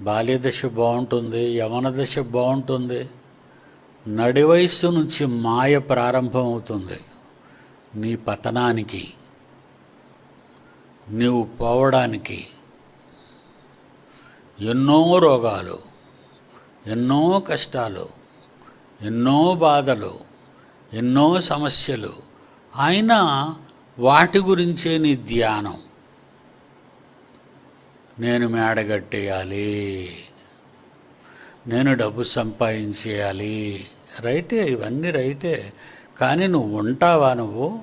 బాల్యదశ బాగుంటుంది యవన దశ బాగుంటుంది నడివయస్సు నుంచి మాయ ప్రారంభమవుతుంది. నీ పతనానికి నీవు పోవడానికి ఎన్నో రోగాలు ఎన్నో కష్టాలు ఎన్నో బాధలు ఎన్నో సమస్యలు. అయినా వాటి గురించే నీ ధ్యానం. నేను మేడగట్టేయాలి నేను డబ్బు సంపాదించేయాలి. రైటే ఇవన్నీ రైటే. కానీ నువ్వు ఉంటావా నువ్వు?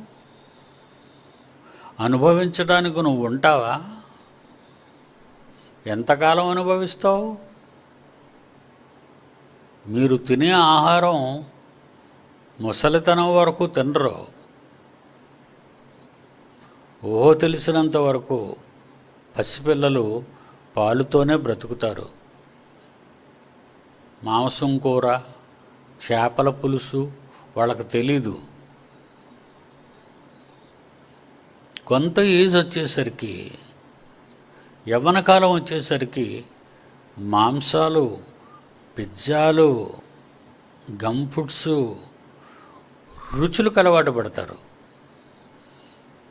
అనుభవించడానికి నువ్వు ఉంటావా? ఎంతకాలం అనుభవిస్తావు? మీరు తినే ఆహారం ముసలితనం వరకు తినరు. ఊహ తెలిసినంత వరకు పసిపిల్లలు పాలుతోనే బ్రతుకుతారు. మాంసం కూర చేపల పులుసు వాళ్ళకి తెలీదు. కొంత ఏజ్ వచ్చేసరికి యవ్వన కాలం వచ్చేసరికి మాంసాలు పిజ్జాలు గమ్ ఫుడ్స్ రుచులకు అలవాటు పడతారు.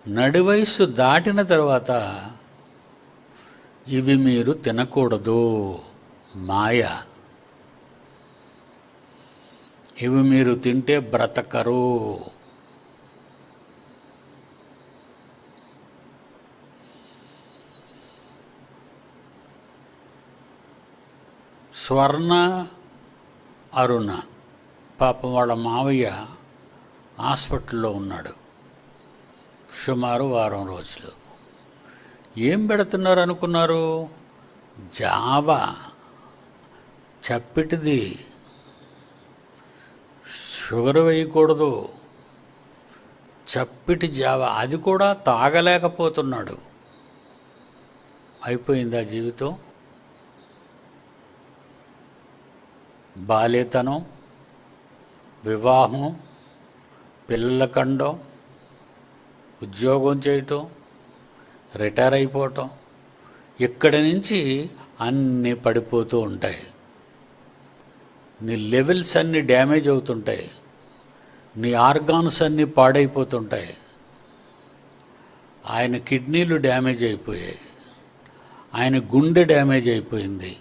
నడివయస్సు దాటిన తర్వాత ఇవి మీరు తినకూడదు. మాయ. ఇవి మీరు తింటే బ్రతకరు. స్వర్ణ అరుణ. పాపం వాళ్ళ మావయ్య హాస్పిటల్లో ఉన్నాడు. సుమారు వారం రోజులు. ఏం పెడుతున్నారు అనుకున్నారు జావా చప్పిటిది. షుగర్ వేయకూడదు. చప్పిటి జావా. అది కూడా తాగలేకపోతున్నాడు. అయిపోయిందా జీవితం? బాల్యతనం వివాహం పిల్లల కండం ఉద్యోగం చేయటం రిటైర్ అయిపోవటం. ఇక్కడి నుంచి అన్నీ పడిపోతూ ఉంటాయి. నీ లెవెల్స్ అన్నీ డ్యామేజ్ అవుతుంటాయి. నీ ఆర్గాన్స్ అన్నీ పాడైపోతుంటాయి. ఆయన కిడ్నీలు డ్యామేజ్ అయిపోయాయి. ఆయన గుండె డ్యామేజ్ అయిపోయింది.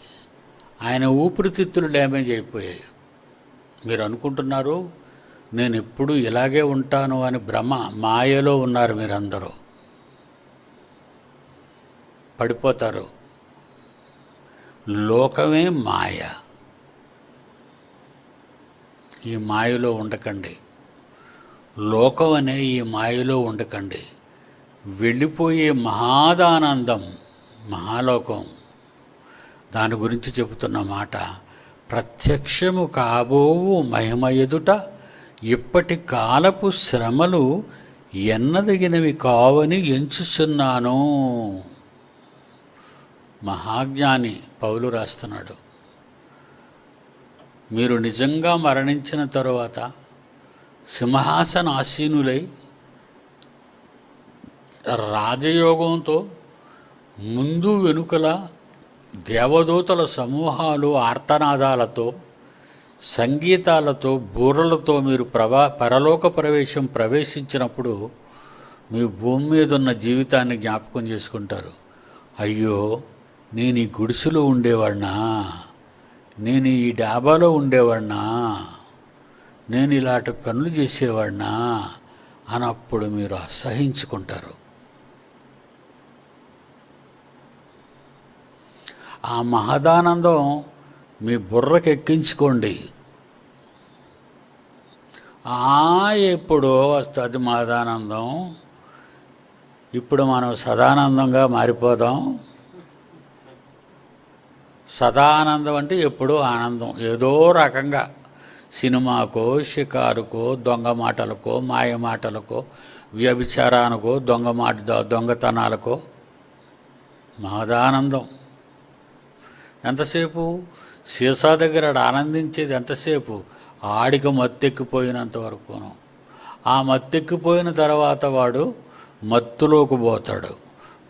ఆయన ఊపిరితిత్తులు డ్యామేజ్ అయిపోయాయి. మీరు అనుకుంటున్నారు నేను ఎప్పుడు ఇలాగే ఉంటాను అని భ్రమ మాయలో ఉన్నారు మీరందరూ. పడిపోతారు. లోకమే మాయ. ఈ మాయలో ఉండకండి. లోకం అనే ఈ మాయలో ఉండకండి. వెళ్ళిపోయే మహాదానందం మహాలోకం. దాని గురించి చెబుతున్న మాట ప్రత్యక్షము కాబోవు మహిమ ఎదుట ఇప్పటి కాలపు శ్రమలు ఎన్నదగినవి కావని ఎంచుచున్నాను. మహాజ్ఞాని పౌలు రాస్తున్నాడు. మీరు నిజంగా మరణించిన తరువాత సింహాసన ఆసీనులై రాజయోగంతో ముందు వెనుకల దేవదూతల సమూహాలు ఆర్తనాదాలతో సంగీతాలతో బూరలతో మీరు ప్రవా పరలోక ప్రవేశం ప్రవేశించినప్పుడు మీ భూమి మీద ఉన్న జీవితాన్ని జ్ఞాపకం చేసుకుంటారు. అయ్యో నేను ఈ గుడిసెలో ఉండేవాడినా? నేను ఈ డాబాలో ఉండేవాడినా? నేను ఇలాంటి పనులు చేసేవాడినా? అన్నప్పుడు మీరు అసహించుకుంటారు. ఆ మహదానందం మీ బుర్రకు ఎక్కించుకోండి ఆ ఎప్పుడో వస్తుంది మహదానందం. ఇప్పుడు మనం సదానందంగా మారిపోదాం. సదానందం అంటే ఎప్పుడూ ఆనందం. ఏదో రకంగా సినిమాకో షికారుకో దొంగ మాటలకో మాయ మాటలకో వ్యభిచారానికో దొంగ మాట దొంగతనాలకో మహదానందం. ఎంతసేపు? సీసా దగ్గర ఆనందించేది ఎంతసేపు? ఆడికి మత్తెక్కిపోయినంత వరకును. ఆ మత్తెక్కిపోయిన తర్వాత వాడు మత్తులోకి పోతాడు.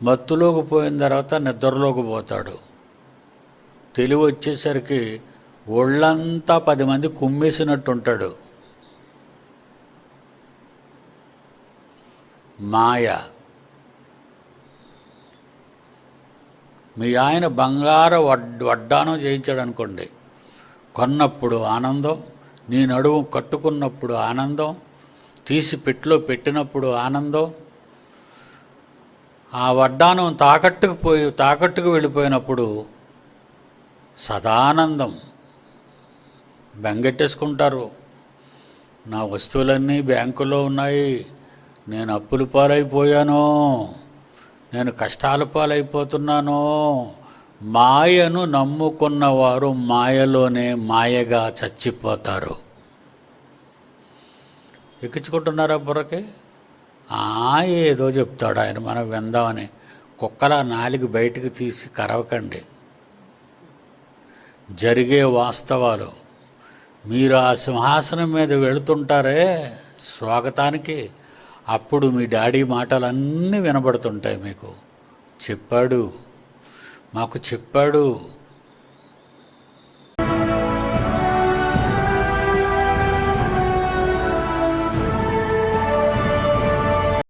మత్తులోకి పోయిన తర్వాత నిద్రలోకి పోతాడు. తెలివి వచ్చేసరికి ఒళ్ళంతా పది మంది కుమ్మేసినట్టు ఉంటాడు మాయ. మీ ఆయన బంగార వడ్ వడ్డానం చేయించాడు అనుకోండి కొన్నప్పుడు ఆనందం నీ నడుము కట్టుకున్నప్పుడు ఆనందం తీసి పెట్టిలో పెట్టినప్పుడు ఆనందం. ఆ వడ్డానం తాకట్టుకు పోయి తాకట్టుకు వెళ్ళిపోయినప్పుడు సదానందం. బెంగెట్టేసుకుంటారు. నా వస్తువులన్నీ బ్యాంకులో ఉన్నాయి. నేను అప్పుల పాలైపోయాను. నేను కష్టాల పాలైపోతున్నాను. మాయను నమ్ముకున్నవారు మాయలోనే మాయగా చచ్చిపోతారు. ఎక్కించుకుంటున్నారా బుర్రకి? ఏదో చెప్తాడు ఆయన. మనం విందామని. కుక్కల నాలుగు బయటికి తీసి కరవకండి. జరిగే వాస్తవాలు. మీరు ఆ సింహాసనం మీద వెళుతుంటారే స్వాగతానికి. అప్పుడు మీ డాడీ మాటలన్నీ వినబడుతుంటాయి మీకు. చెప్పాడు. మాకు చెప్పాడు.